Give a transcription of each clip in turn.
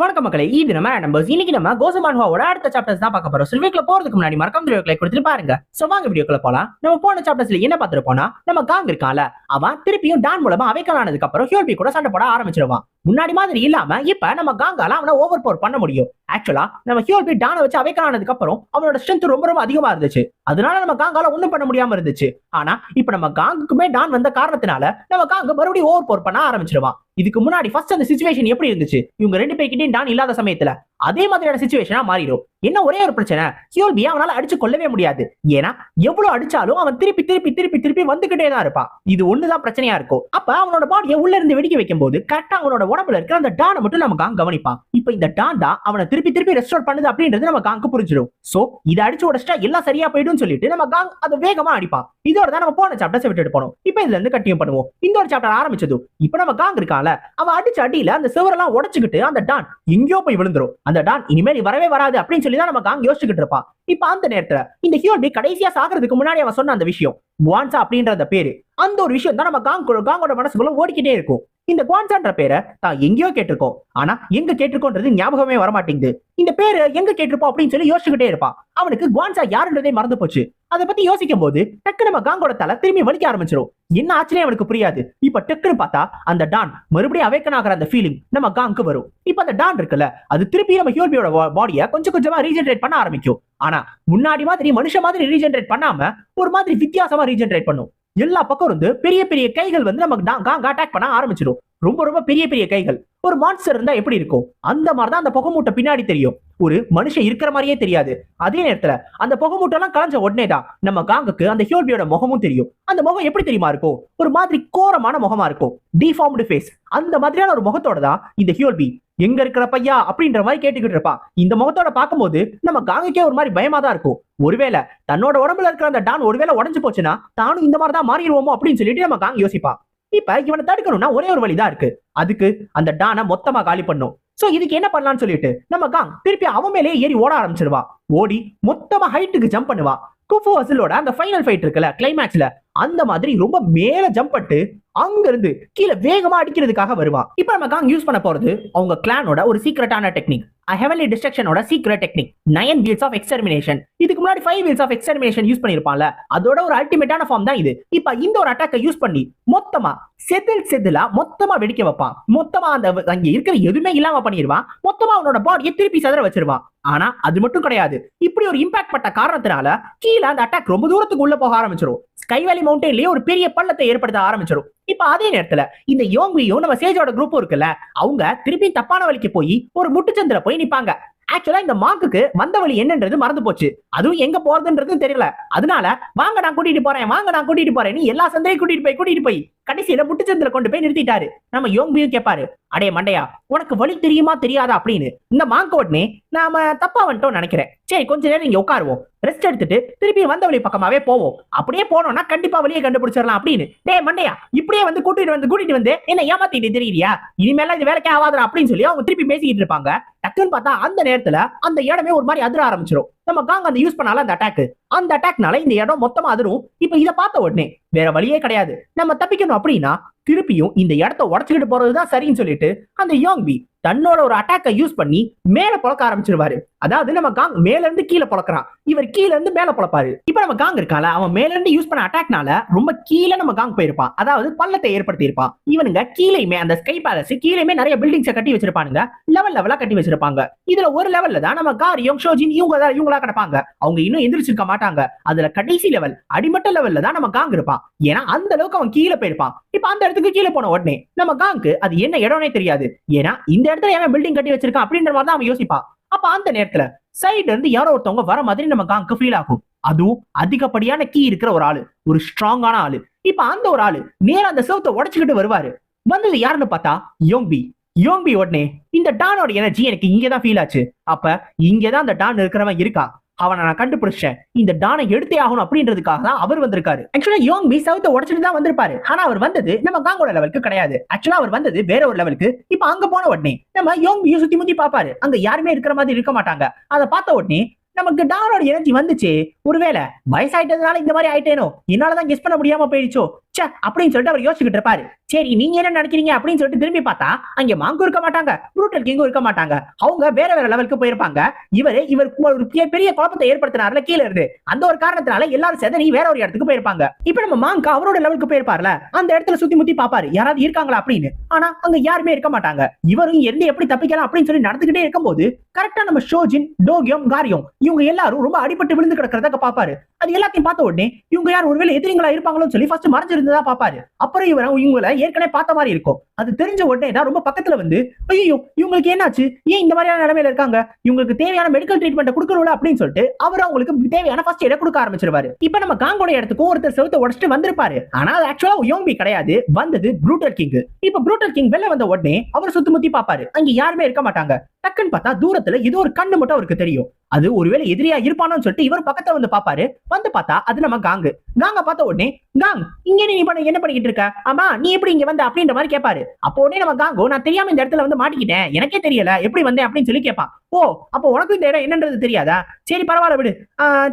வணக்கம் மக்களே இது நம்ம நம்பர்ஸ் இன்னைக்கு நம்ம கோசமான்ஹாவோட அடுத்த சாப்டர்ஸ் தான் பார்க்க போறோம். சில்வேக்ல போறதுக்கு முன்னாடி மறக்காம வீடியோக்களை கொடுத்துட்டு பாருங்க. சோ வாங்க வீடியோக்குள்ள போலாம். நம்ம போன சாப்டர்ஸ்ல என்ன பார்த்திருப்போம்னா நம்ம காங் இருக்கான்ல அவன் திருப்பியும் டான் மூலமா அவைக்கலானதுக்கு அப்புறம் ஹியோல்பி கூட சண்டை போட ஆரம்பிச்சிருவான். முன்னாடி மாதிரி இல்லாம இப்ப நம்ம காங்கால அவனை ஓவர் பவர் பண்ண முடியும். ஆக்சுவலா நம்ம ஹியோல்பி டானை வச்சு அவைக்கல் ஆனதுக்கு அப்புறம் அவனோட ஸ்ட்ரென்த் ரொம்ப ரொம்ப அதிகமா இருந்துச்சு. அதனால நம்ம காங்கால ஒண்ணும் பண்ண முடியாம இருந்துச்சு. ஆனா இப்ப நம்ம காங்குக்குமே டான் வந்த காரணத்தினால நம்ம காங்க மறுபடியும் ஓவர் பவர் பண்ண ஆரம்பிச்சிருவான். இதுக்கு முன்னாடி ஃபர்ஸ்ட் அந்த சுச்சுவேஷன் எப்படி இருந்துச்சு? இவங்க ரெண்டு பேர்கிட்டையும் டான் இல்லாத சமயத்துல அதே மாதிரியான சுச்சுவேஷனா மாறிடும். என்ன ஒரே ஒரு பிரச்சனை? ஹியோல்பி அவனால அடிச்சு கொள்ளவே முடியாது. ஏன்னா எவ்வளவு அடிச்சாலும் அவன் திருப்பி திருப்பி திருப்பி திருப்பி வந்துகிட்டே தான் இருப்பான். இது ஒண்ணுதான் பிரச்சனையா இருக்கும். அப்ப அவனோட பாடியை உள்ள இருந்து வெடிக்க வைக்கும் போது கரெக்டா அவனோட உடம்புல இருக்கிற அந்த டானை மட்டும் நம்ம கவனிப்பான். இப்ப இந்த டான் தான் அவனை திருப்பி திருப்பி ரெஸ்டோர் பண்ணுது அப்படின்றது நம்ம காங்க புரிஞ்சிடும். சோ இதை அடிச்சு உடச்சிட்டா எல்லாம் சரியா போயிடும் சொல்லிட்டு நம்ம காங் அதை வேகமா அடிப்பான். இதோட தான் நம்ம போன சாப்டர்ஸ் விட்டுட்டு போனோம். இப்ப இதுல இருந்து கண்டினியூ பண்ணுவோம். இந்த ஒரு சாப்டர் ஆரம்பிச்சதும். இப்ப நம்ம காங் இருக்கான்ல அவன் அடிச்ச அடியில அந்த சிவரெல்லாம் உடைச்சுக்கிட்டு அந்த டான் எங்கேயோ போய் விழுந்துரும். அந்த டான் இனிமேல் வரவே வராது அப்படின்னு சொல்லி தான் நம்ம காங் யோசிச்சுக்கிட்டு இருப்பான் இப்ப அந்த நேரத்துல இந்த ஹியோல்பி கடைசியா சாகிறதுக்கு முன்னாடி அவன் சொன்ன அந்த விஷயம் குவான்சா அப்படின்ற அந்த பேரு. அந்த ஒரு விஷயம் தான் நம்ம காங் காங்கோட மனசுக்குள்ள ஓடிக்கிட்டே இருக்கும். இந்த குவான்சான்ற பேரை தான் எங்கேயோ கேட்டிருக்கோம். ஆனா எங்க கேட்டிருக்கோன்றது ஞாபகமே வர மாட்டேங்குது இந்த பேரு எங்க கேட்டிருப்போம் அப்படின்னு சொல்லி யோசிச்சுக்கிட்டே இருப்பான் அவனுக்கு குவான்சா யாருன்றதே மறந்து போச்சு. அதை பத்தி யோசிக்கும் போது டக்கு நம்ம காங்கோட தலை திரும்பி வலிக்க ஆரம்பிச்சிடும் என்ன ஆச்சுனே அவனுக்கு புரியாது? இப்ப டெக்குன்னு பார்த்தா அந்த டான் மறுபடியும் அவேக்கன் ஆகிற அந்த ஃபீலிங் நம்ம காங்க்கு வரும். இப்ப அந்த டான் இருக்குல்ல அது திருப்பி நம்ம ஹியோல்பியோட பாடியை கொஞ்சம் கொஞ்சமா ரீஜென்ரேட் பண்ண ஆரம்பிக்கும். ஆனா முன்னாடி மாதிரி மனுஷ மாதிரி ரீஜென்ரேட் பண்ணாம ஒரு மாதிரி வித்தியாசமா ரீஜென்ரேட் பண்ணும். எல்லா பக்கம் இருந்து பெரிய பெரிய கைகள் வந்து நமக்கு காங்க அட்டாக் பண்ண ஆரம்பிச்சிடும். ரொம்ப ரொம்ப பெரிய பெரிய கைகள். ஒரு மான்ஸ்டர் இருந்தா எப்படி இருக்கும்? அந்த மாதிரி தான் அந்த புகமூட்டை பின்னாடி தெரியும். ஒரு மனுஷன் இருக்கிற மாதிரியே தெரியாது. அதே நேரத்துல அந்த புகை மூட்டை எல்லாம் கலைஞ்ச உடனே தான் நம்ம காங்குக்கு அந்த ஹியோல்பியோட முகமும் தெரியும். அந்த முகம் எப்படி தெரியுமா இருக்கும்? ஒரு மாதிரி கோரமான முகமா இருக்கும். டிஃபார்ம்டு ஃபேஸ் அந்த மாதிரியான ஒரு முகத்தோட தான் இந்த ஹியோல்பி. எங்க இருக்கிற பையா அப்படின்ற மாதிரி கேட்டுக்கிட்டு இருப்பான் இந்த முகத்தோட பார்க்கும்போது நம்ம காங்கக்கே ஒரு மாதிரி பயமா தான் இருக்கும். ஒருவேளை தன்னோட உடம்புல இருக்கிற அந்த டான் ஒருவேளை உடஞ்சு போச்சுன்னா தானும் இந்த மாதிரி தான் மாறிடுவோமோ அப்படின்னு சொல்லிட்டு நம்ம காங்க யோசிப்பான் இப்ப இவனை தடுக்கணும்னா ஒரே ஒரு வழிதான் இருக்கு. அதுக்கு அந்த டானை மொத்தமா காலி பண்ணும். சோ இதுக்கு என்ன பண்ணலாம்னு சொல்லிட்டு நம்ம காங் திருப்பி அவன் மேலேயே ஏறி ஓட ஆரம்பிச்சிருவா. ஓடி மொத்தமா ஹைட்டுக்கு ஜம்ப் பண்ணுவா. குஃபு அசிலோட அந்த ஃபைனல் ஃபைட் இருக்குல்ல கிளைமேக்ஸ்ல அந்த மாதிரி ரொம்ப மேல ஜம்ப் பண்ணிட்டு அங்க இருந்து கீழே வேகமா அடிக்கிறதுக்காக வருவான் இப்ப நம்ம காங் யூஸ் பண்ண போறது அவங்க கிளானோட ஒரு சீக்ரெட்டான technique heavenly டிஸ்ட்ரக்ஷனோட secret technique nine wheels of extermination இதுக்கு முன்னாடி five wheels of extermination use பண்ணிருப்பான்ல. அதோட ஒரு அல்டிமேட்டான ஃபார்ம் தான் இது. இப்ப இந்த ஒரு அட்டாக்கை யூஸ் பண்ணி மொத்தமா செதில் செதிலா மொத்தமா வெடிக்க வைப்பான். மொத்தமா அந்த அங்க இருக்கிற எதுவுமே இல்லாம பண்ணிடுவான் மொத்தமா அவனோட பாடியை திருப்பி சதுர வச்சிருவான். ஆனா அது மட்டும் கிடையாது. இப்படி ஒரு இம்பாக்ட் பட்ட காரணத்தினால கீழே அந்த அட்டாக் ரொம்ப தூரத்துக்கு உள்ள போக ஆரம்பிச்சிடும் ஸ்கைவேலி மவுண்டன்லயே ஒரு பெரிய பள்ளத்தை ஏற்படுத்த ஆரம்பிச்சிடும் இப்ப அதே நேரத்துல இந்த யோங்வியும் நம்ம சேஜோட குரூப்பும் இருக்குல்ல அவங்க திருப்பி தப்பான வழிக்கு போய் ஒரு முட்டுச்சந்திர போய் நிப்பாங்க. ஆக்சுவலா இந்த மாக்குக்கு வந்த வழி என்னன்றது மறந்து போச்சு. அதுவும் எங்க போறதுன்றது தெரியல. அதனால வாங்க நான் கூட்டிட்டு போறேன். வாங்க நான் கூட்டிட்டு போறேன். நீ எல்லா சந்தையும் கூட்டிட்டு போய் கூட்டிட்டு போய். கடைசியில முட்டுச்சந்தில கொண்டு போய் நிறுத்திட்டாரு. நம்ம யோங்கியும் கேட்பாரு அடே மண்டையா உனக்கு வழி தெரியுமா தெரியாதா? அப்படின்னு. இந்த மாங்க உடனே நாம தப்பா வந்துட்டோம் நினைக்கிறேன். சரி கொஞ்ச நேரம் இங்க உட்காருவோம். ரெஸ்ட் எடுத்துட்டு திருப்பி வந்த வழி பக்கமாவே போவோம். அப்படியே போனோம்னா கண்டிப்பா வழியை கண்டுபிடிச்சிடலாம் அப்படின்னு. டே மண்டையா இப்படியே வந்து கூட்டிட்டு வந்து கூட்டிட்டு வந்து என்ன ஏமாத்திட்டு தெரியலையா இனிமேல இது வேலைக்கே ஆகாதா அப்படின்னு சொல்லி அவங்க திருப்பி பேசிக்கிட்டு இருப்பாங்க. டக்குன்னு பார்த்தா அந்த நேரத்துல அந்த இடமே ஒரு மாதிரி அதிர ஆரம்பிச்சிடும் நம்ம காங்க அந்த யூஸ் பண்ணால அந்த அட்டாக் அந்த அட்டாக்னால இந்த இடம் மொத்தமா அதிரும். இப்ப இதை பார்த்த உடனே வேற வழியே கிடையாது. நம்ம தப்பிக்கணும் அப்படின்னா திருப்பியும் இந்த இடத்த உடச்சுக்கிட்டு போறதுதான் சரின்னு சொல்லிட்டு அந்த யோங் பி தன்னோட ஒரு அட்டாக்கை யூஸ் பண்ணி மேல பொழக்க ஆரம்பிச்சிருவாரு. அதாவது நம்ம காங் மேல இருந்து கீழே பழக்கிறான். இவர் கீழ இருந்து மேல பொழப்பாரு. இப்ப நம்ம காங் இருக்கால அவன் மேல இருந்து யூஸ் பண்ண அட்டாக்னால ரொம்ப கீழே நம்ம காங் போயிருப்பான். அதாவது பள்ளத்தை ஏற்படுத்தி இருப்பான் இவனுங்க கீழேயுமே அந்த ஸ்கை பேலஸ் கீழேயுமே நிறைய பில்டிங்ஸை கட்டி வச்சிருப்பானுங்க. லெவல் லெவலா கட்டி வச்சிருப்பாங்க. இதுல ஒரு லெவல்ல தான் நம்ம கார் யோங் ஷோஜின் இவங்க தான் இவங்களா கிடப்பாங்க. அவங்க இன்னும் எந்திரிச்சிருக்க மாட்டாங்க. அதுல கடைசி லெவல் அடிமட்ட லெவல்ல தான் நம்ம காங் இருப்பான். ஏன்னா அந்த அளவுக்கு அவன் கீழே போயிருப்பான். இப்ப அந்த இடத்துக்கு கீழே போன உடனே நம்ம காங்க்கு அது என்ன இடம்னே தெரியாது. ஏன்னா இந்த இடத்துல ஏன் பில்டிங் கட்டி வச்சிருக்கான் அப்படின்ற மாதிரி தான் அவன் யோசிப்பான். அப்ப அந்த நேரத்துல சைடுல இருந்து யாரோ ஒருத்தவங்க வர மாதிரி நம்ம காங்க்கு ஃபீல் ஆகும். அதுவும் அதிகப்படியான கீ இருக்கிற ஒரு ஆளு ஒரு ஸ்ட்ராங்கான ஆளு. இப்ப அந்த ஒரு ஆளு நேரம் அந்த செவத்தை உடச்சுக்கிட்டு வருவாரு. வந்தது யாருன்னு பார்த்தா யோம்பி யோம்பி உடனே இந்த டானோட எனர்ஜி எனக்கு இங்கதான் ஃபீல் ஆச்சு. அப்ப இங்கதான் அந்த டான் இருக்கிறவன் இருக்கா? அவனை நான் கண்டுபிடிச்சேன் இந்த டானை எடுத்தே ஆகணும் அப்படின்றதுக்காக தான் அவர் வந்திருக்காரு. ஆக்சுவலா யோங் பி சவுத்த உடச்சிட்டு தான் வந்திருப்பாரு. ஆனா அவர் வந்தது நம்ம காங்கோட லெவலுக்கு கிடையாது. ஆக்சுவலா அவர் வந்தது வேற ஒரு லெவலுக்கு இப்ப அங்க போன உடனே நம்ம யோங் பியும் சுத்தி முத்தி பாப்பாரு அங்க யாருமே இருக்கிற மாதிரி இருக்க மாட்டாங்க. அதை பார்த்த உடனே நமக்கு டானோட எனர்ஜி வந்துச்சு. ஒருவேளை வயசாயிட்டதுனால இந்த மாதிரி ஆயிட்டேனோ? என்னாலதான் கெஸ் பண்ண முடியாம போயிடுச்சோ? சே அப்படின்னு சொல்லிட்டு அவர் யோசிச்சுக்கிட்டு இருப்பாரு. சரி நீங்க என்ன நினைக்கிறீங்க அப்படின்னு சொல்லிட்டு திரும்பி பார்த்தா அங்க மாங்கும் இருக்க மாட்டாங்க ப்ரூட்டல் கிங்கும் இருக்க மாட்டாங்க. அவங்க வேற வேற லெவலுக்கு போயிருப்பாங்க. இவரு இவர் ஒரு பெரிய- பெரிய குழப்பத்தை ஏற்படுத்தினார்ல கீழ இருந்து. அந்த ஒரு காரணத்தினால எல்லாரும் செதறி வேற ஒரு இடத்துக்கு போயிருப்பாங்க. இப்ப நம்ம மாங்கா அவரோட லெவலுக்கு போயிருப்பார்ல அந்த இடத்துல சுத்தி முத்தி பாப்பாரு யாராவது இருக்காங்களா அப்படின்னு. ஆனா அங்க யாருமே இருக்க மாட்டாங்க. இவரும் இருந்து எப்படி தப்பிக்கலாம் அப்படின்னு சொல்லி நடந்துகிட்டே இருக்கும்போது கரெக்டா நம்ம ஷோஜின் டோகியம் காரியம் இவங்க எல்லாரும் ரொம்ப அடிபட்டு விழுந்து கிடக்கிறத பாப்பாரு அது எல்லாத்தையும் பார்த்த உடனே இவங்க யார் ஒருவேளை எதிரிங்களா இருப்பாங்களோன்னு சொல்லி ஃபர்ஸ்ட் இருந்து தான் பார்ப்பாரு. அப்புறம் இவரை இவங்களை ஏற்கனவே பார்த்த மாதிரி இருக்கும். அது தெரிஞ்ச உடனே தான் ரொம்ப பக்கத்துல வந்து ஐயோ இவங்களுக்கு என்னாச்சு? ஏன் இந்த மாதிரியான நிலைமையில இருக்காங்க? இவங்களுக்கு தேவையான மெடிக்கல் ட்ரீட்மெண்ட் கொடுக்கணும்ல? அப்படின்னு சொல்லிட்டு அவர் அவங்களுக்கு தேவையான ஃபர்ஸ்ட் எடை கொடுக்க ஆரம்பிச்சிருவாரு. இப்ப நம்ம காங்கோட இடத்துக்கும் ஒருத்தர் செவுத்த உடச்சிட்டு வந்திருப்பாரு. ஆனா அது ஆக்சுவலா யோம்பி கிடையாது. வந்தது ப்ரூட்டல் கிங் இப்ப ப்ரூட்டல் கிங் வெளில வந்த உடனே அவர் சுத்தி முத்தி பாப்பாரு அங்க யாருமே இருக்க மாட்டாங்க. டக்குன்னு பார்த்தா தூரத்துல ஏதோ ஒரு கண்ணு மட்டும் அவருக்கு தெரியும். அது ஒருவேளை எதிரியா இருப்பானோன்னு சொல்லிட்டு இவர் பக்கத்துல வந்து பாப்பாரு வந்து பார்த்தா அது நம்ம காங்கு காங்க பார்த்த உடனே காங் இங்க நீ பண்ண என்ன பண்ணிக்கிட்டு இருக்க? ஆமா நீ எப்படி இங்க வந்த? அப்படின்ற மாதிரி கேட்பாரு. அப்போ உடனே நம்ம காங்கோ நான் தெரியாம இந்த இடத்துல வந்து மாட்டிக்கிட்டேன். எனக்கே தெரியல. எப்படி வந்தேன் அப்படின்னு சொல்லி கேட்பான். ஓ அப்போ உனக்கு இந்த இடம் என்னன்றது தெரியாதா? சரி பரவாயில்ல விடு.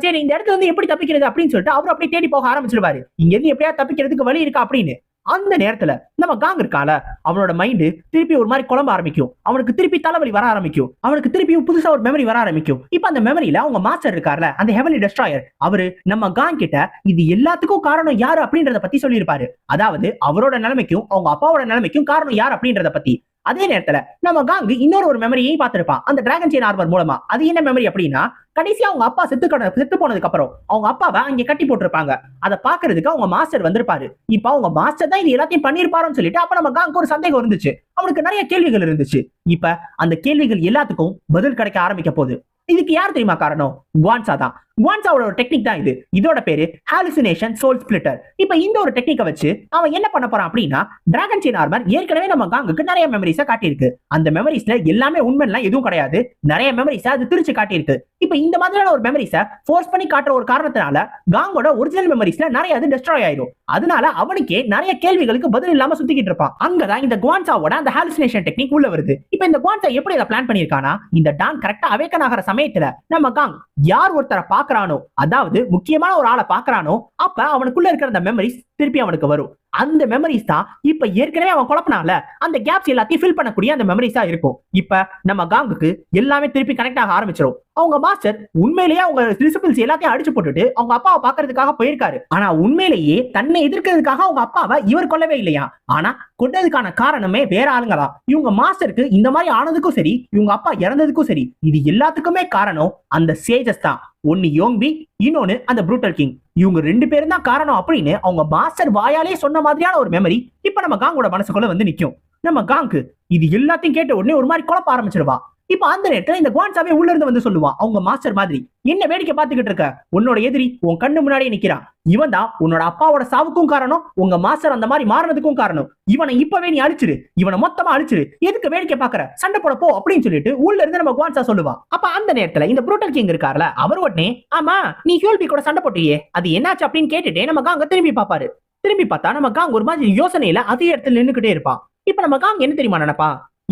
சரி இந்த இடத்துல வந்து எப்படி தப்பிக்கிறது? அப்படின்னு சொல்லிட்டு அவர் அப்படியே தேடி போக ஆரம்பிச்சிருவாரு இங்க இருந்து எப்படியா தப்பிக்கிறதுக்கு வழி இருக்கா அப்படின்னு. அந்த நேரத்துல நம்ம காங் இருக்கால அவனோட மைண்டு திருப்பி ஒரு மாதிரி குழம்ப ஆரம்பிக்கும். அவனுக்கு திருப்பி தலைவலி வர ஆரம்பிக்கும். அவனுக்கு திருப்பி புதுசா ஒரு மெமரி வர ஆரம்பிக்கும். இப்ப அந்த மெமரியில அவங்க மாஸ்டர் இருக்கார்ல அந்த ஹெவலி டெஸ்ட்ராயர் அவரு நம்ம காங் கிட்ட இது எல்லாத்துக்கும் காரணம் யாரு அப்படின்றத பத்தி சொல்லியிருப்பாரு. அதாவது அவரோட நிலைமைக்கும் அவங்க அப்பாவோட நிலைமைக்கும் காரணம் யார் அப்படின்றத பத்தி. அதே நேரத்துல நம்ம காங்கு இன்னொரு ஒரு மெமரியையும் பார்த்திருப்பான். அந்த டிராகன் செயின் ஆர்மர் மூலமா. அது என்ன மெமரி அப்படின்னா கடைசியா அவங்க அப்பா செத்து கட செத்து போனதுக்கு அப்புறம் அவங்க அப்பாவை அங்க கட்டி போட்டிருப்பாங்க. அதை பாக்குறதுக்கு அவங்க மாஸ்டர் வந்திருப்பாரு. இப்ப அவங்க மாஸ்டர் தான் இது எல்லாத்தையும் பண்ணிருப்பாருன்னு சொல்லிட்டு அப்ப நம்ம காங்கு ஒரு சந்தேகம் இருந்துச்சு. அவனுக்கு நிறைய கேள்விகள் இருந்துச்சு. இப்ப அந்த கேள்விகள் எல்லாத்துக்கும் பதில் கிடைக்க ஆரம்பிக்க போகுது. இதுக்கு யார் தெரியுமா காரணம்? குவான்சா தான். ஒன்ஸ் அவரோட டெக்னிக் தான் இது. இதோட பேரு ஹாலுசினேஷன் சோல் ஸ்பிளிட்டர் இப்போ இந்த ஒரு டெக்னிக்கை வச்சு அவன் என்ன பண்ண போறான் அப்படின்னா டிராகன் செயின் ஆர்மர் ஏற்கனவே நம்ம காங்குக்கு நிறைய மெமரிஸை காட்டியிருக்கு. அந்த மெமரிஸ்ல எல்லாமே உண்மைலாம் எதுவும் கிடையாது. நிறைய மெமரிஸை அது திருச்சு காட்டியிருக்கு. இப்போ இந்த மாதிரியான ஒரு மெமரிஸை ஃபோர்ஸ் பண்ணி காட்டுற ஒரு காரணத்தினால காங்கோட ஒரிஜினல் மெமரிஸ்ல நிறைய அது டெஸ்ட்ராய் ஆயிரும். அதனால அவனுக்கே நிறைய கேள்விகளுக்கு பதில் இல்லாம சுத்திக்கிட்டு இருப்பான். அங்கதான் இந்த குவான்சாவோட அந்த ஹாலுசினேஷன் டெக்னிக் உள்ள வருது. இப்போ இந்த குவான்சா எப்படி அதை பிளான் பண்ணிருக்கானா இந்த டான் கரெக்டா அவேக்கன் ஆகிற சமயத்துல நம்ம காங் யார் ஒருத்தரை பாக்குறானோ அதாவது முக்கியமான ஒரு ஆளை பாக்குறானோ அப்ப அவனுக்குள்ள இருக்கிற அந்த மெமரிஸ் திருப்பி அவனுக்கு வரும். அந்த மெமரிஸ் தான் இப்ப ஏற்கனவே அவன் குழப்பினால அந்த கேப்ஸ் எல்லாத்தையும் ஃபில் பண்ணக்கூடிய அந்த மெமரிஸா இருக்கும். இப்ப நம்ம காங்குக்கு எல்லாமே திருப்பி கனெக்ட் ஆக ஆரம்பிச்சிடும் அவங்க மாஸ்டர் உண்மையிலேயே அவங்க ரிசிபிள்ஸ் எல்லாத்தையும் அடிச்சு போட்டுட்டு அவங்க அப்பாவை பாக்குறதுக்காக போயிருக்காரு. ஆனா உண்மையிலேயே தன்னை எதிர்க்கிறதுக்காக அவங்க அப்பாவை இவர் கொல்லவே இல்லையா? ஆனா கொண்டதுக்கான காரணமே வேற ஆளுங்களா இவங்க மாஸ்டருக்கு இந்த மாதிரி ஆனதுக்கும் சரி இவங்க அப்பா இறந்ததுக்கும் சரி இது எல்லாத்துக்குமே காரணம் அந்த சேஜஸ் தான். ஒன்னு யோங்பி இன்னொன்னு அந்த ப்ரூட்டல் கிங் இவங்க ரெண்டு பேரும் தான் காரணம் அப்படின்னு அவங்க மாஸ்டர் வாயாலே சொன்ன மாதிரியான ஒரு மெமரி இப்ப நம்ம காங்கோட மனசுக்குள்ள வந்து நிக்கும். நம்ம காங்கு இது எல்லாத்தையும் கேட்ட உடனே ஒரு மாதிரி குழப்ப ஆரம்பிச்சிருவா. இப்ப அந்த நேரத்துல இந்த குவான்சாவே உள்ள இருந்து வந்து சொல்லுவான் அவங்க மாஸ்டர் மாதிரி என்ன வேடிக்கை பாத்துக்கிட்டு இருக்க? உன்னோட எதிரி உன் கண்ணு முன்னாடியே நிக்கிறான் இவன் தான் உன்னோட அப்பாவோட சாவுக்கும் காரணம் உங்க மாஸ்டர் அந்த மாதிரி மாறினதுக்கும் காரணம். இவனை இப்பவே நீ அழிச்சிரு. இவனை மொத்தமா அழிச்சிரு. எதுக்கு வேடிக்கை பாக்குற சண்டை போட போ அப்படின்னு சொல்லிட்டு உள்ள இருந்து நம்ம குவான்சா சொல்லுவான் அப்ப அந்த நேரத்துல இந்த புரோட்டல் கிங் இருக்கார்ல அவர் உடனே ஆமா நீ ஹியோல்பி கூட சண்டை போட்டியே. அது என்னாச்சு அப்படின்னு கேட்டுட்டு நம்ம காங்க திரும்பி பாப்பாரு திரும்பி பார்த்தா நம்ம காங் ஒரு மாதிரி யோசனையில அதே இடத்துல நின்னுக்கிட்டே இருப்பான். இப்ப நம்ம காங் என்ன தெரியுமா நினைப்பா?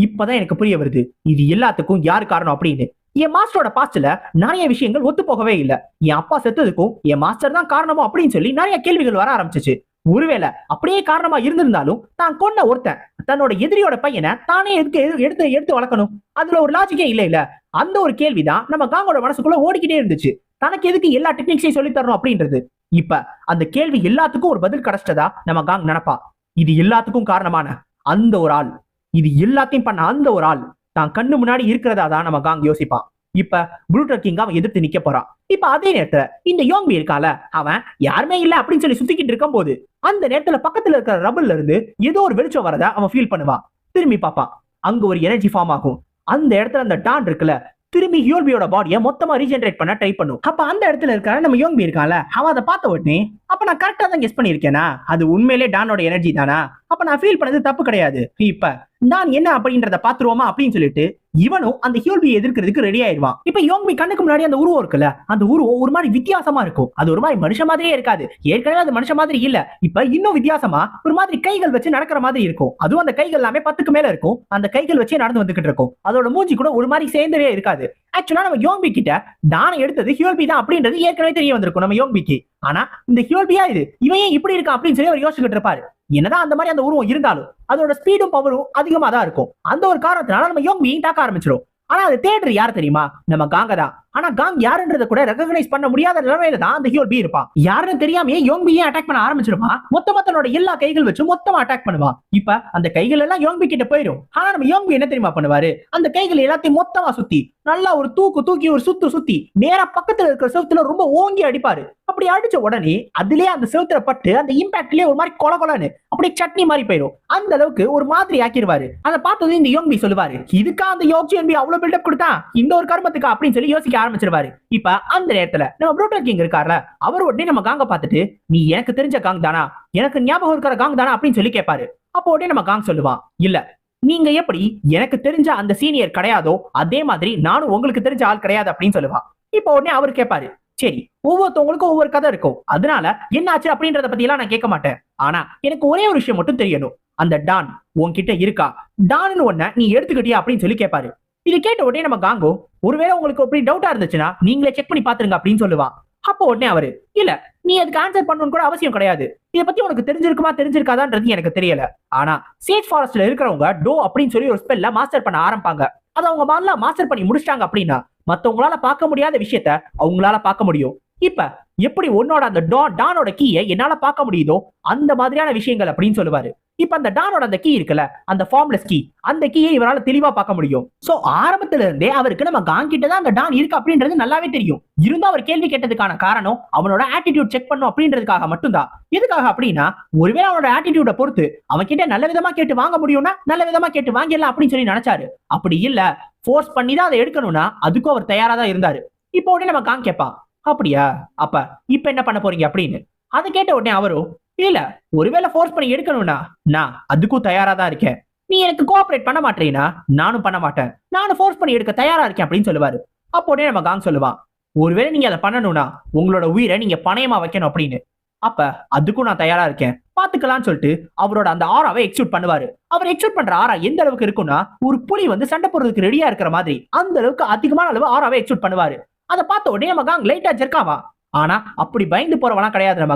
இப்பதான் எனக்கு புரிய வருது. இது எல்லாத்துக்கும் யாரு காரணம் அப்படின்னு. என் மாஸ்டரோட பாஸ்ட்ல நிறைய விஷயங்கள் ஒத்து போகவே இல்லை. என் அப்பா செத்ததுக்கும் என் மாஸ்டர் தான் காரணமோ அப்படின்னு சொல்லி நிறைய கேள்விகள் வர ஆரம்பிச்சிச்சு. ஒருவேளை அப்படியே காரணமா இருந்திருந்தாலும் தான் கொன்ன ஒருத்தன் தன்னோட எதிரியோட பையனை தானே எதுக்கு எடுத்து எடுத்து வளர்க்கணும்? அதுல ஒரு லாஜிக்கே இல்ல இல்ல அந்த ஒரு கேள்விதான் நம்ம காங்கோட மனசுக்குள்ள ஓடிக்கிட்டே இருந்துச்சு. தனக்கு எதுக்கு எல்லா டெக்னிக்ஸையும் சொல்லி தரணும் அப்படின்றது. இப்ப அந்த கேள்வி எல்லாத்துக்கும் ஒரு பதில் கிடைச்சிட்டதா நம்ம காங் நினைப்பா? இது எல்லாத்துக்கும் காரணமான அந்த ஒரு ஆள். இது எல்லாத்தையும் பண்ண அந்த ஒரு ஆள் தான் கண்ணு முன்னாடி இருக்கிறதா தான் நம்ம காங் யோசிப்பான். இப்ப புளூட்டர் கிங் அவன் எதிர்த்து நிக்க போறான். இப்ப அதே நேரத்துல இந்த யோங்பி இருக்கால அவன் யாருமே இல்ல அப்படின்னு சொல்லி சுத்திக்கிட்டு இருக்கும் போது அந்த நேரத்துல பக்கத்துல இருக்கிற ரபல்ல இருந்து ஏதோ ஒரு வெளிச்சம் வரத அவன் ஃபீல் பண்ணுவான். திரும்பி பார்ப்பான். அங்க ஒரு எனர்ஜி ஃபார்ம் ஆகும். அந்த இடத்துல அந்த டான் இருக்குல்ல திரும்பி ஹியோல்பியோட பாடியை மொத்தமா ரீஜென்ரேட் பண்ண ட்ரை பண்ணும். அப்ப அந்த இடத்துல இருக்கிற நம்ம யோங்பி இருக்கால அவன் அதை பார்த்த உடனே அப்ப நான் கரெக்டா தான் கெஸ் பண்ணிருக்கேனா அது உண்மையிலே டானோட எனர்ஜி தானா? அப்ப நான் ஃபீல் பண்ணது தப்பு கிடையாது. இப்ப நான் என்ன அப்படின்றத பாத்துருவோமா அப்படின்னு சொல்லிட்டு இவனும் அந்த ஹியோல்பியை எதிர்க்கிறதுக்கு ரெடி ஆயிடுவான். இப்ப யோங்பி கண்ணுக்கு முன்னாடி அந்த உருவம் இருக்குல்ல அந்த உருவம் ஒரு மாதிரி வித்தியாசமா இருக்கும். அது ஒரு மாதிரி மனுஷ மாதிரியே இருக்காது. ஏற்கனவே அது மனுஷ மாதிரி இல்ல. இப்ப இன்னும் வித்தியாசமா ஒரு மாதிரி கைகள் வச்சு நடக்கிற மாதிரி இருக்கும். அதுவும் அந்த கைகள் எல்லாமே பத்துக்கு மேல இருக்கும். அந்த கைகள் வச்சே நடந்து வந்துகிட்டு இருக்கும். அதோட மூஞ்சி கூட ஒரு மாதிரி சேர்ந்தவே இருக்காது. ஆக்சுவலா நம்ம யோங்பி கிட்ட தானம் எடுத்தது ஹியோல்பி தான் அப்படின்றது ஏற்கனவே தெரிய வந்திருக்கும் நம்ம யோங்பிக்கு ஆனா இந்த ஹியோல்பியா இது? இவன் இப்படி இருக்கான் அப்படின்னு சொல்லி அவர் யோசிச்சுக்கிட்டு இருப்பாரு. என்னதான் அந்த மாதிரி அந்த உருவம் இருந்தாலும் அதோட ஸ்பீடும் பவரும் அதிகமா தான் இருக்கும். அந்த ஒரு காரணத்தினால நம்ம யோங்பியையும் தாக்க ஆரம்பிச்சிடும் ஆனா அது தேடுறது யார் தெரியுமா? நம்ம காங்க தான் ஆனா காங் யாருன்றத கூட ரெகனைஸ் பண்ண முடியாத நிலைமையில தான் அந்த ஹியோல் பி இருப்பான் யாருன்னு தெரியாமயே யோங்பியே அட்டாக் பண்ண ஆரம்பிச்சிருப்பான் மொத்தமா தன்னோட எல்லா கைகள் வச்சு மொத்தமா அட்டாக் பண்ணுவான் இப்ப அந்த கைகள் எல்லாம் யோங்பி கிட்ட போயிடும் ஆனா நம்ம யோங்பி என்ன தெரியுமா பண்ணுவாரு? அந்த கைகள் எல்லாத்தையும் மொத்தமா சுத்தி நல்லா ஒரு தூக்கு தூக்கி ஒரு சுத்து சுத்தி நேரா பக்கத்துல இருக்கிற செவுத்துல ரொம்ப ஓங்கி அடிப்பாரு. அப்படி அடிச்ச உடனே அதுலயே அந்த செவுத்துல பட்டு அந்த இம்பாக்ட்லயே ஒரு மாதிரி கொல கொலன்னு அப்படியே சட்னி மாதிரி போயிடும் அந்த அளவுக்கு ஒரு மாதிரி ஆக்கிடுவாரு அதை பார்த்தது இந்த யோங்பி சொல்லுவாரு இதுக்கா அந்த யோக்சியன் பி அவ்வளவு பில்டப் கொடுத்தா? இந்த ஒரு கர்மத்துக்கு? அப்படின்னு சொல்லி யோசிக்க ஆரம்பிச்சிருவாரு. இப்ப அந்த நேரத்துல நம்ம ப்ரூட்டர் கிங் இருக்காருல அவர் உடனே நம்ம காங்க பார்த்துட்டு நீ எனக்கு தெரிஞ்ச காங் தானா? எனக்கு ஞாபகம் இருக்கிற காங் தானா? அப்படின்னு சொல்லி கேட்பாரு. அப்போ உடனே நம்ம காங் சொல்லுவான் இல்ல நீங்க எப்படி எனக்கு தெரிஞ்ச அந்த சீனியர் கிடையாதோ அதே மாதிரி நானும் உங்களுக்கு தெரிஞ்ச ஆள் கிடையாது அப்படின்னு சொல்லுவான் இப்போ உடனே அவர் கேட்பாரு சரி ஒவ்வொருத்தவங்களுக்கும் ஒவ்வொரு கதை இருக்கும். அதனால என்ன ஆச்சு அப்படின்றத பத்தி எல்லாம் நான் கேட்க மாட்டேன். ஆனா எனக்கு ஒரே ஒரு விஷயம் மட்டும் தெரியணும். அந்த டான் உன்கிட்ட இருக்கா? டான்னு ஒன்ன நீ எடுத்துக்கிட்டியா? அப்படின்னு சொல்லி கேட்பாரு. இது கேட்ட உடனே நம்ம காங்கோ ஒருவேளை உங்களுக்கு அப்படி டவுட்டா இருந்துச்சுன்னா நீங்களே செக் பண்ணி பாத்துருங்க அப்படின்னு சொல்லுவான் அப்போ உடனே அவரு இல்ல நீ அதுக்கு ஆன்சர் பண்ணணும்னு கூட அவசியம் கிடையாது. இதை பத்தி உனக்கு தெரிஞ்சிருக்குமா தெரிஞ்சிருக்காதான்றது எனக்கு தெரியல. ஆனா சேஜ் ஃபாரஸ்ட்ல இருக்கிறவங்க டோ அப்படின்னு சொல்லி ஒரு ஸ்பெல்ல மாஸ்டர் பண்ண ஆரம்பிப்பாங்க. அதை அவங்க மாதிரிலாம் மாஸ்டர் பண்ணி முடிச்சிட்டாங்க அப்படின்னா மத்தவங்களால பார்க்க முடியாத விஷயத்த அவங்களால பார்க்க முடியும். இப்ப எப்படி உன்னோட அந்த டா டானோட கீயை என்னால பார்க்க முடியுதோ அந்த மாதிரியான விஷயங்கள் அப்படின்னு சொல்லுவாரு. இப்ப அந்த டானோட அந்த கீ இருக்குல்ல அந்த ஃபார்ம்லெஸ் கீ அந்த கீயை இவரால தெளிவா பார்க்க முடியும். சோ ஆரம்பத்துல இருந்தே அவருக்கு நம்ம காங் கிட்ட தான் அந்த டான் இருக்கு அப்படின்றது நல்லாவே தெரியும். இருந்தும் அவர் கேள்வி கேட்டதுக்கான காரணம் அவனோட ஆட்டிடியூட் செக் பண்ணும் அப்படின்றதுக்காக மட்டும்தான். எதுக்காக அப்படின்னா ஒருவேளை அவனோட ஆட்டிடியூட பொறுத்து அவன் கிட்ட நல்ல விதமா கேட்டு வாங்க முடியும்னா நல்ல விதமா கேட்டு வாங்கிடலாம் அப்படின்னு சொல்லி நினைச்சாரு. அப்படி இல்ல ஃபோர்ஸ் பண்ணி தான் அதை எடுக்கணும்னா அதுக்கும் அவர் தயாரா தான் இருந்தாரு. இப்போ உடனே நம்ம காங் கேட்பான் அப்படியா? அப்ப இப்ப என்ன பண்ண போறீங்க அப்படின்னு? அதை கேட்ட உடனே அவரும் இல்ல ஒருவேளை ஃபோர்ஸ் பண்ணி எடுக்கணும்னா நான் அதுக்கும் தயாரா தான் இருக்கேன். நீ எனக்கு கோஆபரேட் பண்ண மாட்டேன்னா நானும் பண்ண மாட்டேன். நானும் ஃபோர்ஸ் பண்ணி எடுக்க தயாரா இருக்கேன் அப்படின்னு சொல்லுவாரு. அப்போ உடனே நம்ம காங் சொல்லுவான் ஒருவேளை நீங்க அதை பண்ணணும்னா உங்களோட உயிரை நீங்க பணயமா வைக்கணும் அப்படின்னு. அப்ப அதுக்கும் நான் தயாரா இருக்கேன். பாத்துக்கலாம்னு சொல்லிட்டு அவரோட அந்த ஆராவை எக்ஸிக்யூட் பண்ணுவாரு. அவர் எக்ஸிக்யூட் பண்ற ஆரா எந்த அளவுக்கு இருக்கும்னா ஒரு புலி வந்து சண்டை போடுறதுக்கு ரெடியா இருக்கிற மாதிரி அந்த அளவுக்கு அதிகமான அளவு ஆராவை எக்ஸிக்யூட் பண்ணுவாரு. அதை பார்த்த உடனே நம்ம லைட்டா ஜெர்க்காவா ஆனா அப்படி பயந்து போறவனா கிடையாது நம்ம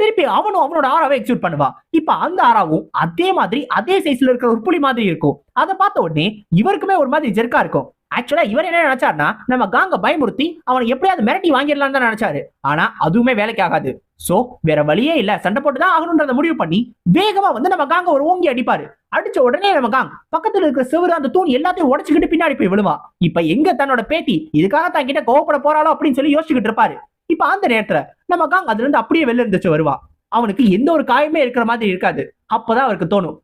திருப்பி அவனும் அவனோட ஆறாவை எக்ஸிக்யூட் பண்ணுவா. இப்ப அந்த ஆறாவும் அதே மாதிரி அதே சைஸ்ல இருக்கிற ஒரு புலி மாதிரி இருக்கும். அதை பார்த்த உடனே இவருக்குமே ஒரு மாதிரி ஜெர்க்கா இருக்கும். ஆக்சுவலா இவர் என்ன நினைச்சாருன்னா நம்ம காங்க பயமுறுத்தி அவனை எப்படியாவது மிரட்டி வாங்கிடலாம் தான் நினைச்சாரு. ஆனா அதுவுமே வேலைக்கு ஆகாது. சோ வேற வழியே இல்ல. சண்டை போட்டுதான் ஆகணும்ன்றத முடிவு பண்ணி வேகமா வந்து நம்ம காங்க ஒரு ஓங்கி அடிப்பாரு. அடிச்ச உடனே நம்ம காங் பக்கத்துல இருக்கிற சிவரு அந்த தூண் எல்லாத்தையும் உடச்சுக்கிட்டு பின்னாடி போய் விழுவா. இப்ப எங்க தன்னோட பேத்தி இதுக்காக தான் கிட்ட கோவப்பட போறாளோ அப்படின்னு சொல்லி யோசிச்சுக்கிட்டு இருப்பாரு. இப்ப அந்த நேரத்துல நம்ம காங் அதுல இருந்து அப்படியே வெளில இருந்துச்சு வருவா. அவனுக்கு எந்த ஒரு காயமே இருக்கிற மாதிரி இருக்காது. அப்பதான் அவருக்கு தோணும்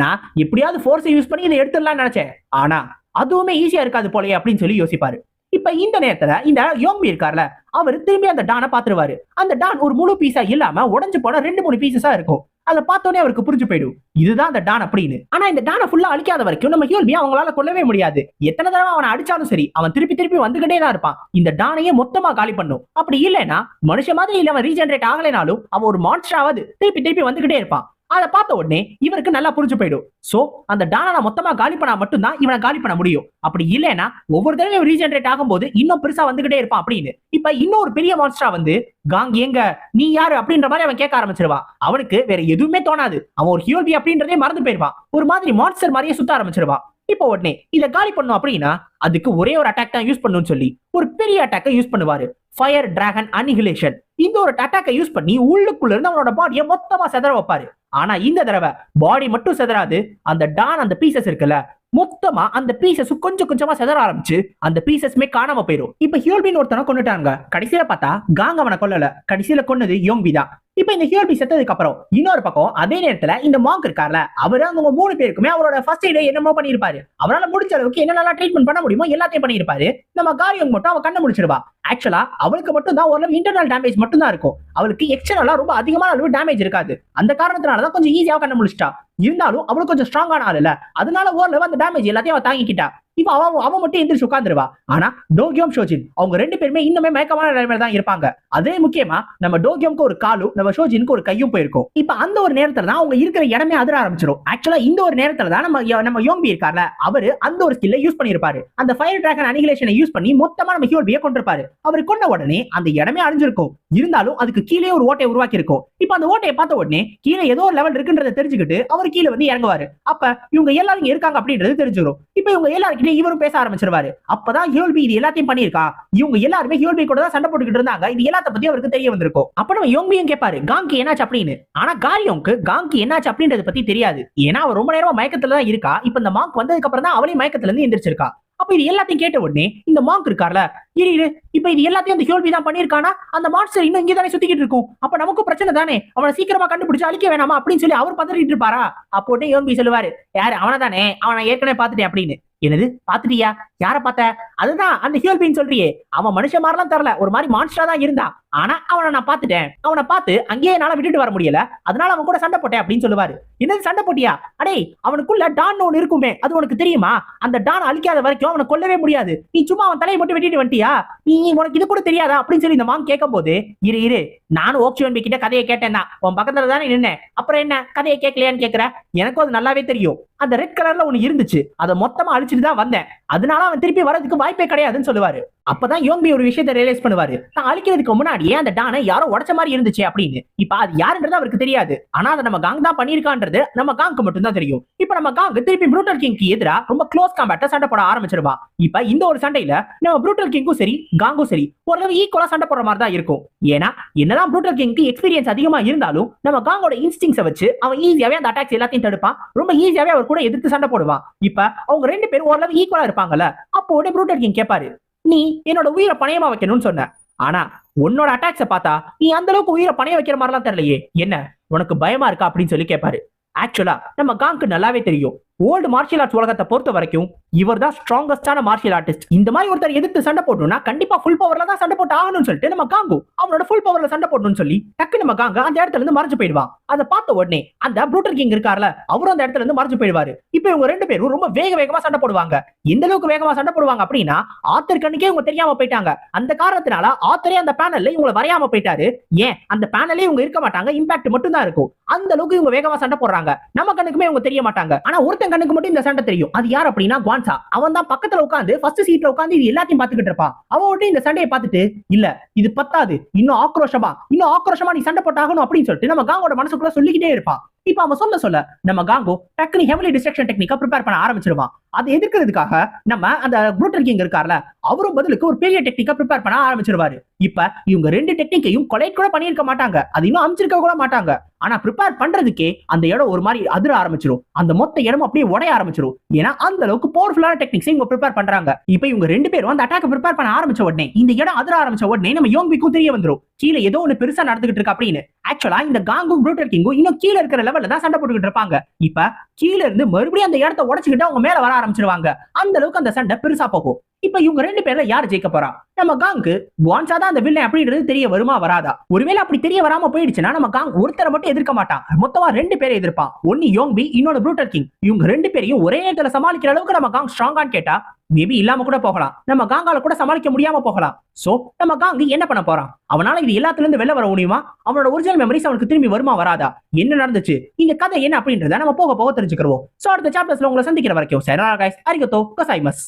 நான் எப்படியாவது ஃபோர்ஸை யூஸ் பண்ணி இதை எடுத்துடலாம்னு நினைச்சேன். ஆனா அதுவுமே ஈஸியா இருக்காது போலயே அப்படின்னு சொல்லி யோசிப்பாரு. இப்ப இந்த நேரத்துல இந்த யோம்பி இருக்கார்ல அவர் திரும்பி அந்த டானை பாத்துருவாரு. அந்த டான் ஒரு முழு பீஸா இல்லாம உடஞ்சு போன ரெண்டு மூணு பீசஸா இருக்கும். அதை பார்த்தோன்னே அவருக்கு புரிஞ்சு போயிடும். இதுதான் அந்த டான் அப்படின்னு. ஆனா இந்த டானை ஃபுல்லா அழிக்காத வரைக்கும் நம்ம ஹியோல்பி அவங்களால கொல்லவே முடியாது? எத்தனை தடவை அவனை அடிச்சாலும் சரி அவன் திருப்பி திருப்பி வந்துகிட்டே தான் இருப்பான். இந்த டானையே மொத்தமா காலி பண்ணும். அப்படி இல்லைன்னா மனுஷ மாதிரி இல்ல அவன் ரீஜென்ரேட் ஆகலைனாலும் அவன் ஒரு மான்ஸ்டராவது திருப்பி திருப்பி வந்துகிட்டே இருப்பான். அதை பார்த்த உடனே இவருக்கு நல்லா புரிஞ்சு போயிடும். சோ அந்த டானை மொத்தமா காலி பண்ணா மட்டும்தான் இவனை காலி பண்ண முடியும். அப்படி இல்லைன்னா ஒவ்வொரு தடவையும் ரீஜென்ரேட் ஆகும்போது இன்னும் பெருசா வந்துகிட்டே இருப்பான் அப்படின்னு. இப்ப இன்னொரு பெரிய மான்ஸ்டரா வந்து காங் எங்க நீ யாரு? அப்படின்ற மாதிரி அவன் கேட்க ஆரம்பிச்சிருவான். அவனுக்கு வேற எதுவுமே தோணாது. அவன் ஒரு ஹியோபி அப்படின்றதே மறந்து போயிருவான் ஒரு மாதிரி மான்ஸ்டர் மாதிரியே சுத்த ஆரம்பிச்சிருவான். இப்போ உடனே இதை காலி பண்ணும் அப்படின்னா அதுக்கு ஒரே ஒரு அட்டாக் தான் யூஸ் பண்ணுன்னு சொல்லி ஒரு பெரிய அட்டாக்கை யூஸ் பண்ணுவாரு. ஃபயர் டிராகன் அனிகிலேஷன் இந்த ஒரு அட்டாக்கை யூஸ் பண்ணி உள்ளுக்குள்ள இருந்து அவனோட பாடியை மொத்தமா செதற வைப்பாரு. ஆனா இந்த தடவை பாடி மட்டும் செதறாது அந்த டான் அந்த பீசஸ் இருக்குல்ல மொத்தமா அந்த பீசஸ் கொஞ்சம் கொஞ்சமா செதற ஆரம்பிச்சு அந்த பீசஸ்மே காணாம போயிடும் இப்ப ஹியோல்பின் ஒருத்தனை கொண்டுட்டாங்க கடைசியில பார்த்தா காங் அவனை கொல்லல. கடைசியில கொன்னது யோம்பி தான். இப்ப இந்த ஹியோல்பி செத்ததுக்கு அப்புறம் இன்னொரு பக்கம் அதே நேரத்துல இந்த மாங்க் இருக்கார்ல அவரு அவங்க மூணு பேருக்குமே அவரோட ஃபர்ஸ்ட் எய்டை என்னமோ பண்ணிருப்பாரு அவரால் முடிஞ்ச அளவுக்கு என்னெல்லாம் ட்ரீட்மெண்ட் பண்ண முடியுமோ எல்லாத்தையும் பண்ணிருப்பாரு நம்ம காரியம் மட்டும் அவன் கண்ணை முடிச்சிருவா ஆக்சுவலா அவளுக்கு மட்டும் தான் ஓரளவு இன்டர்னல் டேமேஜ் மட்டும் தான் இருக்கும். அவளுக்கு எக்ஸ்டர்னலா ரொம்ப அதிகமான அளவு டேமேஜ் இருக்காது. அந்த காரணத்தினால தான் கொஞ்சம் ஈஸியா கண்ண முடிச்சிட்டா. இருந்தாலும் அவளுக்கு கொஞ்சம் ஸ்ட்ராங்கான ஆள் இல்ல. அதனால ஓரளவு அந்த டேமேஜ் எல்லாத்தையும் அவ தாங்கிக்கிட்டா இப்போ அவன் அவன் மட்டும் எந்திரிச்சு உட்காந்துருவா ஆனா டோகியோம் ஷோஜின் அவங்க ரெண்டு பேருமே இன்னுமே மயக்கமான நிலைமையில தான் இருப்பாங்க. அதே முக்கியமா நம்ம டோகியோம்க்கு ஒரு காலும் நம்ம ஷோஜினுக்கு ஒரு கையும் போயிருக்கும். இப்ப அந்த ஒரு நேரத்துல தான் அவங்க இருக்கிற இடமே அதிர ஆரம்பிச்சிடும் ஆக்சுவலா இந்த ஒரு நேரத்துல தான் நம்ம நம்ம யோம்பி இருக்கார்ல அவரு அந்த ஒரு ஸ்கில்ல யூஸ் பண்ணிருப்பாரு அந்த ஃபயர் டிராகன் அனிகிலேஷனை யூஸ் பண்ணி மொத்தமா நம்ம ஹியோபியை கொண்டிருப்பாரு அவர் கொண்ட உடனே அந்த இடமே அழிஞ்சிருக்கும். இருந்தாலும் அதுக்கு கீழே ஒரு ஓட்டையை உருவாக்கி இருக்கும் இப்ப அந்த ஓட்டையை பார்த்த உடனே கீழே ஏதோ ஒரு லெவல் இருக்குன்றதை தெரிஞ்சுக்கிட்டு அவர் கீழே வந்து இறங்குவாரு. அப்ப இவங்க எல்லாரும் இருக்காங்க அப்படின்றது தெரிஞ்சிடும் இப்ப இவங்க கிட்ட இவரும் பேச ஆரம்பிச்சிருவாரு. அப்பதான் ஹியோல்பி இது எல்லாத்தையும் பண்ணியிருக்கா. இவங்க எல்லாருமே ஹியோல்பி கூட தான் சண்டை போட்டுக்கிட்டு இருந்தாங்க. இது எல்லாத்த பத்தி அவருக்கு தெரிய வந்திருக்கும். அப்ப நம்ம யோங்கியும் கேட்பாரு காங்கி என்னாச்சு அப்படின்னு? ஆனா காரியோங்க்கு காங்கி என்னாச்சு அப்படின்றத பத்தி தெரியாது. ஏன்னா அவ ரொம்ப நேரமா மயக்கத்துல தான் இருக்கா. இப்ப இந்த மாங்க் வந்ததுக்கு அப்புறம் தான் அவளையும் மயக்கத்துல இருந்து எந்திரிச்சிருக்கா. அப்ப இது எல்லாத்தையும் கேட்ட உடனே இந்த மாங்க் இருக்கார்ல இரு இரு இப்ப இது எல்லாத்தையும் அந்த ஹியோல்பி தான் பண்ணிருக்கானா அந்த மான்ஸ்டர் இன்னும் இங்கே தானே சுத்திக்கிட்டு இருக்கும். அப்ப நமக்கும் பிரச்சனை தானே? அவனை சீக்கிரமா கண்டுபிடிச்சு அழிக்க வேணாமா அப்படின்னு சொல்லி அவர் பதறிட்டு இருப்பாரா? அப்போ உடனே யோம்பி சொல்லுவாரு யாரு அவனை தானே அவனை ஏற்கனவே பாத்துட்டேன் அப்படின்னு. என்னது? பாத்துட்டியா யார பார்த்த? அதுதான் அந்த ஹியோல்பின்னு சொல்றியே. அவன் மனுஷன் மாதிரிலாம் தரல. ஒரு மாதிரி மான்ஸ்டரா தான் இருந்தான். ஆனா அவனை நான் பாத்துட்டேன் அவனை பார்த்து அங்கேயே என்னால விட்டுட்டு வர முடியல. அதனால அவன் கூட சண்டை போட்டேன் அப்படின்னு சொல்லுவாரு. என்னது சண்டை போட்டியா? அடே அவனுக்குள்ள டான் ஒன்னு இருக்குமே. அது உனக்கு தெரியுமா? அந்த டான் அழிக்காத வரைக்கும் அவனை கொல்லவே முடியாது. நீ சும்மா அவன் தலையை மட்டும் வெட்டிட்டு வந்துட்டியா? நீ உனக்கு இது கூட தெரியாதா? அப்படின்னு சொல்லி இந்த மான் கேட்கும் போது இரு இரு. நானும் ஓக்ஷிவன் கிட்ட கதையை கேட்டேன் தான். உன் பக்கத்துல தானே நின்னேன். அப்புறம் என்ன? கதையை கேட்கலையான்னு கேட்கிற? எனக்கும் அது நல்லாவே தெரியும். அந்த ரெட் கலர்ல ஒன்னு இருந்துச்சு. அதை மொத்தமா அழிச்சிட்டு தான் வந்தேன். அதனால அவன் திருப்பி வரதுக்கு வாய்ப்பே கிடையாதுன்னு சொல்லுவாரு. அப்பதான் யோம்பி ஒரு விஷயத்தை ரியலைஸ் பண்ணுவாரு. தான் அழிக்கிறதுக்கு முன்னாடியே அந்த டானை யாரோ உடச்ச மாதிரி இருந்துச்சு அப்படின்னு. இப்ப அது யாருன்றது அவருக்கு தெரியாது. ஆனா அதை நம்ம காங் தான் பண்ணிருக்கான்றது நம்ம காங்க்கு மட்டும் தான் தெரியும். இப்ப நம்ம காங் திருப்பி ப்ரூட்டல் கிங்க்கு எதிரா ரொம்ப க்ளோஸ் காம்பேட்ட சண்டை போட ஆரம்பிச்சிருவா. இப்ப இந்த ஒரு சண்டையில நம்ம ப்ரூட்டல் கிங்கும் சரி காங்கும் சரி ஓரளவு ஈக்குவலா சண்டை போடுற மாதிரி தான் இருக்கும். ஏன்னா என்னதான் ப்ரூட்டல் கிங்க்கு எக்ஸ்பீரியன்ஸ் அதிகமா இருந்தாலும் நம்ம காங்கோட இன்ஸ்டிங்ஸை வச்சு அவன் ஈஸியாவே அந்த அட்டாக்ஸ் எல்லாத்தையும் தடுப்பான். ரொம்ப ஈஸியாவே அவர் கூட எதிர்த்து சண்டை போடுவான். இப்ப அவங்க ரெண்டு பேரும் ஓரளவு ஈக்குவலா இருப்பாங்கல்ல அப்போ உடனே ப்ரூட்டர் கிங் கேட்பாரு நீ என்னோட உயிரை பணையமா வைக்கணும்னு சொன்ன. ஆனா உன்னோட அட்டாக்ஸ பார்த்தா நீ அந்த அளவுக்கு உயிரை பணைய வைக்கிற மாதிரிலாம் தெரியலையே. என்ன உனக்கு பயமா இருக்கா? அப்படின்னு சொல்லி கேட்பாரு ஆக்சுவலா நம்ம காங்க்கு நல்லாவே தெரியும். ஓல்டு மார்ஷியல் ஆர்ட்ஸ் உலகத்தை பொறுத்த வரைக்கும் இவர் தான் ஸ்ட்ராங்கஸ்டான மார்ஷியல் ஆர்டிஸ்ட் இந்த மாதிரி ஒருத்தர் எதிர்த்து சண்டை போட்டோம்னா கண்டிப்பா ஃபுல் பவர்ல தான் சண்டை போட்டு ஆகணும்னு சொல்லிட்டு நம்ம காங்கு அவனோட ஃபுல் பவர்ல சண்டை போடணும்னு சொல்லி டக்கு நம்ம காங்க அந்த இடத்துல இருந்து மறைஞ்சு போயிடுவான் அதை பார்த்த உடனே அந்த ப்ரூட்டர் கிங் இருக்கார்ல அவரும் அந்த இடத்துல இருந்து மறைஞ்சு போயிடுவாரு. இப்போ இவங்க ரெண்டு பேரும் ரொம்ப வேக வேகமா சண்டை போடுவாங்க. எந்த அளவுக்கு வேகமா சண்டை போடுவாங்க அப்படின்னா ஆத்தர் கண்ணுக்கே இவங்க தெரியாம போயிட்டாங்க. அந்த காரணத்தினால ஆத்தரே அந்த பேனல்ல இவங்களை வரையாம போயிட்டாரு. ஏன்? அந்த பேனலே இவங்க இருக்க மாட்டாங்க இம்பாக்ட் மட்டும் தான் இருக்கும். அந்த அளவுக்கு இவங்க வேகமா சண்டை போடுறாங்க. நம்ம கண்ணுக்குமே இவங்க தெரிய மாட்டாங்க. ஆனா என் கண்ணுக்கு மட்டும் இந்த சண்டை தெரியும். அது யார் அப்படின்னா குவான்சா. அவன் தான் பக்கத்துல உட்காந்து ஃபர்ஸ்ட் சீட்ல உட்காந்து இது எல்லாத்தையும் பாத்துக்கிட்டு இருப்பான். அவன் உடனே இந்த சண்டையை பார்த்துட்டு இல்ல இது பத்தாது. இன்னும் ஆக்ரோஷமா. இன்னும் ஆக்ரோஷமா நீ சண்டை போட்டாகணும் அப்படின்னு சொல்லிட்டு நம்ம காங்கோட மனசுக்குள்ள சொல்லிக்கிட்டே இருப்பான். இப்ப அவன் சொல்ல சொல்ல நம்ம காங்கோ டக்குனு ஹெவலி டிஸ்ட்ரக்ஷன் டெக்னிக்கா ப்ரிப்பேர் பண்ண ஆரம்பிச்சிருவான். அதை எதிர்க்கிறதுக்காக நம்ம அந்த ப்ரூட்டல் கிங் இருக்கார்ல அவரும் பதிலுக்கு ஒரு பெரிய டெக்னிக்கா ப்ரிப்பேர் பண்ண ஆரம்பிச்சிருவாரு. இப்ப இவங்க ரெண்டு டெக்னிக்கையும் கொலை கூட பண்ணியிருக்க மாட்டாங்க. அது இன்னும் அமைச்சிருக்க கூட மாட்டாங்க. ஆனா ப்ரிப்பேர் பண்றதுக்கே அந்த இடம் ஒரு மாதிரி அதிர ஆரம்பிச்சிரும். அந்த மொத்த இடமும் அப்படியே உடைய ஆரம்பிச்சிடும் ஏன்னா அந்த அளவுக்கு பவர்ஃபுல்லான டெக்னிக்ஸ் இவங்க ப்ரிப்பேர் பண்றாங்க. இப்ப இவங்க ரெண்டு பேரும் அந்த அட்டாக் ப்ரிப்பேர் பண்ண ஆரம்பிச்ச உடனே இந்த இடம் அதிர ஆரம்பிச்ச உடனே நம்ம யோங்கிக்கும் தெரிய வந்துரும். கீழே ஏதோ ஒண்ணு பெருசா நடந்துகிட்டு இருக்கு அப்படின்னு. ஆக்சுவலா இந்த காங்கும் ப்ரூட்டர் கிங்கும் இன்னும் கீழே இருக்கிற லெவல்ல தான் சண்டை போட்டுக்கிட்டு இருப்பாங்க. இப்ப கீழே இருந்து மறுபடியும் அந்த இடத்த உடச்சுக்கிட்டு அவங்க மேல வர ஆரம்பிச்சிருவாங்க. அந்த அளவுக்கு அந்த சண்டை பெருசா போகும். இப்ப இவங்க ரெண்டு பேர்ல யார் ஜெயிக்க போறா? நம்ம காங்கு வான்ஸா தான் அந்த வில்லன் அப்படின்றது தெரிய வருமா வராதா? ஒருவேளை அப்படி தெரிய வராம போயிடுச்சுன்னா நம்ம காங் ஒருத்தரை மட்டும் எதிர்க்க மாட்டான். மொத்தமா ரெண்டு பேரை எதிர்ப்பான். ஒன்னு யோங்பி இன்னொன்னு ப்ரூட்டல் கிங் இவங்க ரெண்டு பேரையும் ஒரே நேரத்துல சமாளிக்கிற அளவுக்கு நம்ம காங் ஸ்ட்ராங்கான்னு கேட்டா மேபி இல்லாம கூட போகலாம். நம்ம காங்கால கூட சமாளிக்க முடியாம போகலாம். சோ நம்ம காங்கு என்ன பண்ண போறான்? அவனால இது எல்லாத்துல இருந்து வெளில வர முடியுமா? அவனோட ஒரிஜினல் மெமரிஸ் அவனுக்கு திரும்பி வருமா வராதா? என்ன நடந்துச்சு? இந்த கதை என்ன அப்படின்றத நம்ம போக போக தெரிஞ்சுக்கிறோம் சோ அடுத்த சாப்டர்ஸ்ல உங்களை சந்திக்கிற வரைக்கும் சரா கைஸ் அரிகத்தோ கசாய்மஸ்